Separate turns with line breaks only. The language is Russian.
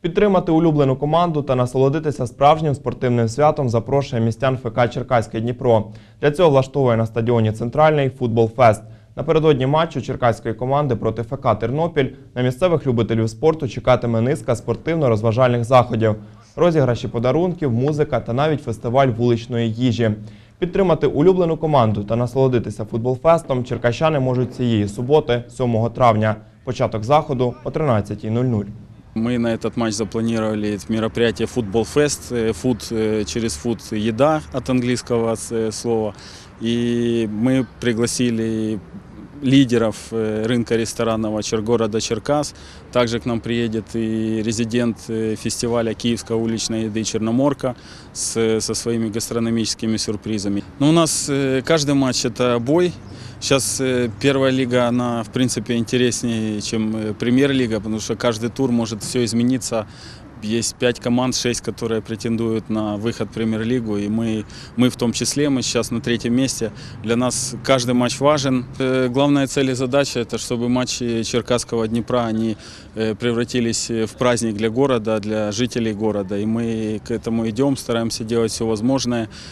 Підтримати улюблену команду та насолодитися справжнім спортивним святом запрошує містян ФК Черкаське Дніпро. Для цього влаштовує на стадіоні Центральний футбол-фест. Напередодні матчу черкаської команди проти ФК Тернопіль на місцевих любителів спорту чекатиме низка спортивно-розважальних заходів, розіграші подарунків, музика та навіть фестиваль вуличної їжі. Підтримати улюблену команду та насолодитися футбол-фестом черкащани можуть цієї суботи, 7 травня. Початок заходу о 13.00.
Мы на этот матч запланировали мероприятие. Э, Фуд э, через фуд – еда от английского э, слова. И мы пригласили лидеров э, рынка ресторанного Чер- города Черкас. Также к нам приедет и резидент э, фестиваля Киевской уличной еды «Черноморка» с, со своими гастрономическими сюрпризами. Но у нас каждый матч – это бой. Сейчас э, первая лига, она в принципе интереснее, чем э, премьер-лига, потому что каждый тур может все измениться. Есть пять команд, шесть, которые претендуют на выход в премьер-лигу, и мы, мы в том числе, мы сейчас на третьем месте. Для нас каждый матч важен. Э, Главная цель и задача – это чтобы матчи Черкасского Днепра, они превратились в праздник для города, для жителей города, и мы к этому идем, стараемся делать все возможное.